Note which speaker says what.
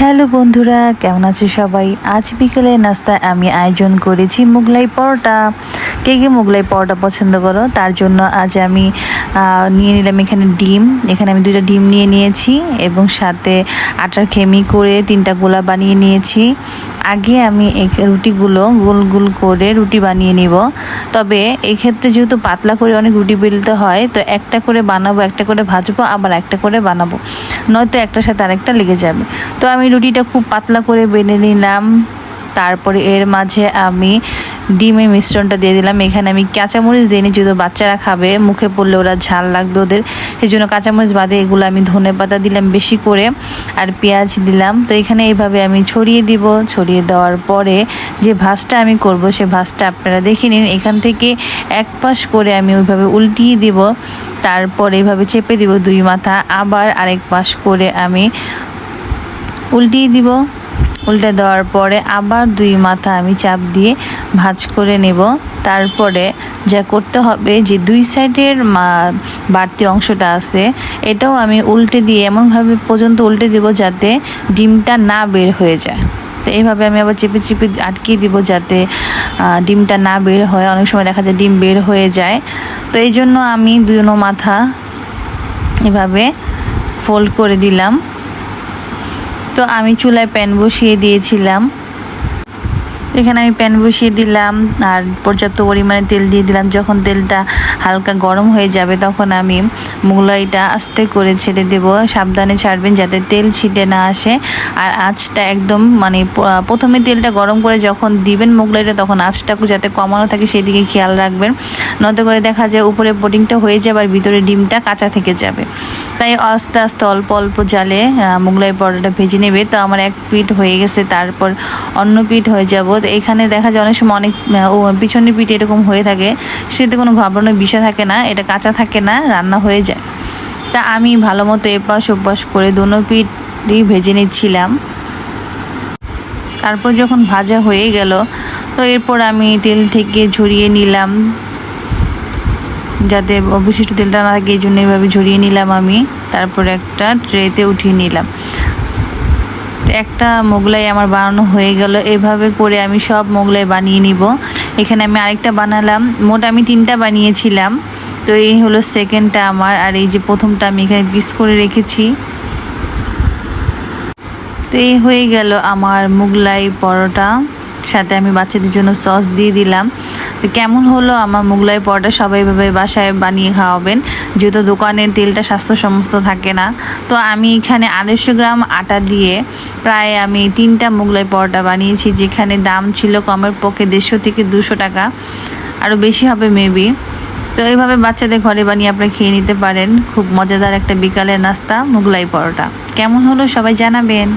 Speaker 1: Hello বন্ধুরা, কেমন আছে সবাই? আজ বিকেলে নাস্তায় আমি আয়োজন করেছি মুগলাই পরোটা। কে কে মুগলাই পরোটা পছন্দ করো? তার জন্য আজ আমি নিয়ে নিলাম এখানে ডিম। এখানে আমি দুইটা ডিম নিয়ে নিয়েছি এবং সাথে আটার খেমি করে তিনটা গোলা বানিয়ে নিয়েছি। আগে আমি এই রুটিগুলো গোল গোল করে রুটি বানিয়ে নিব। তবে এক্ষেত্রে যেহেতু পাতলা করে অনেক রুটি বেলতে হয়, তো একটা করে বানাবো, একটা করে ভাজবো, আবার একটা করে বানাবো। নয়তো একটার সাথে আরেকটা লেগে যাবে। তো আমি রুটিটা খুব পাতলা করে বেলে নিলাম। তারপরে এর মাঝে আমি ডিমের মিশ্রণটা দিয়ে দিলাম। এখানে আমি কাঁচামরিচ দিইনি যেহেতু বাচ্চারা খাবে, মুখে পড়লে ওরা ঝাল লাগবে ওদের। সেই জন্য কাঁচামরিচ বাদে এগুলো আমি ধনে পাতা দিলাম বেশি করে, আর পেঁয়াজ দিলাম। তো এখানে এইভাবে আমি ছড়িয়ে দিব। ছড়িয়ে দেওয়ার পরে যে ভাজটা আমি করব, সে ভাজটা আপনারা দেখে নিন। এখান থেকে এক পাশ করে আমি ওইভাবে উল্টিয়ে দিব। তারপর এইভাবে চেপে দিব দুই মাথা। আবার আরেক পাশ করে আমি উল্টিয়ে দিব। উল্টে দেওয়ার পরে আবার দুই মাথা আমি চাপ দিয়ে ভাজ করে নেব। তারপরে যা করতে হবে যে দুই সাইডের বাড়তি অংশটা আছে, এটাও আমি উল্টে দিয়ে এমনভাবে পর্যন্ত উল্টে দিব যাতে ডিমটা না বের হয়ে যায়। তো এইভাবে আমি আবার চেপে চেপে আটকিয়ে দিব যাতে ডিমটা না বের হয়। অনেক সময় দেখা যায় ডিম বের হয়ে যায়। তো এই জন্য আমি দুনো মাথা এভাবে ফোল্ড করে দিলাম। তো আমি চুলায় প্যান বসিয়ে দিয়েছিলাম। এখানে আমি প্যান বসিয়ে দিলাম আর পর্যাপ্ত পরিমাণে তেল দিয়ে দিলাম। যখন তেলটা হালকা গরম হয়ে যাবে, তখন আমি মোগলাইটা আস্তে করে ছেড়ে দেব। সাবধানে ছাড়বেন যাতে তেল ছিটে না আসে। আর আঁচটা একদম মানে প্রথমে তেলটা গরম করে যখন দিবেন মোগলাইটা, তখন আঁচটা যাতে কমানো থাকে সেদিকে খেয়াল রাখবেন। নয়তো করে দেখা যায় উপরে বোটিংটা হয়ে যাবে আর ভিতরে ডিমটা কাঁচা থেকে যাবে। তাই আস্তে আস্তে অল্প অল্প জালে মোগলাই পরোটাটা ভেজে নেবে। তো আমার এক পিঠ হয়ে গেছে, তারপর অন্য পিঠ হয়ে যাব এখানে দেখা যায় অনেক সময় অনেক পিছনের পিঠে এরকম হয়ে থাকে। সেতে কোনো ঘাবড়ানোর বিষয় থাকে না, এটা কাঁচা থাকে না, রান্না হয়ে যায়। তা আমি ভালো মতো এপাশ ওপাশ করে দোনো পিঠই ভেজে নিচ্ছিলাম। তারপর যখন ভাজা হয়ে গেল, তো এরপর আমি তেল থেকে ঝরিয়ে নিলাম। যাতে অবশিষ্ট তেলটা না থাকে, এই জন্য এভাবে ঝরিয়ে নিলাম আমি। তারপর একটা ট্রেতে উঠিয়ে নিলাম। একটা মোগলাই আমার বানানো হয়ে গেল। এভাবে করে আমি সব মোগলাই বানিয়ে নিব। এখানে আমি আরেকটা বানালাম। মোট আমি তিনটা বানিয়েছিলাম। তো এই হলো সেকেন্ডটা আমার। আর এই যে প্রথমটা আমি এখানে পিস করে রেখেছি। তো এই হয়ে গেল আমার মোগলাই পরোটা। সাথে আমি বাচ্চাদের জন্য সস দিয়ে দিলাম। তো কেমন হলো? আমার মুগলাই পরোটা সবাই এভাবে বাসায় বানিয়ে খাওয়াবেন। যেহেতু দোকানের তেলটা স্বাস্থ্য সমস্ত থাকে না। তো আমি এখানে আড়াইশো গ্রাম আটা দিয়ে প্রায় আমি তিনটা মুগলাই পরোটা বানিয়েছি, যেখানে দাম ছিল কমের পক্ষে দেড়শো থেকে দুশো টাকা। আরও বেশি হবে মেবি। তো এইভাবে বাচ্চাদের ঘরে বানিয়ে আপনারা খেয়ে নিতে পারেন। খুব মজাদার একটা বিকালের নাস্তা, মুগলাই পরোটা। কেমন হলো? সবাই জানাবেন।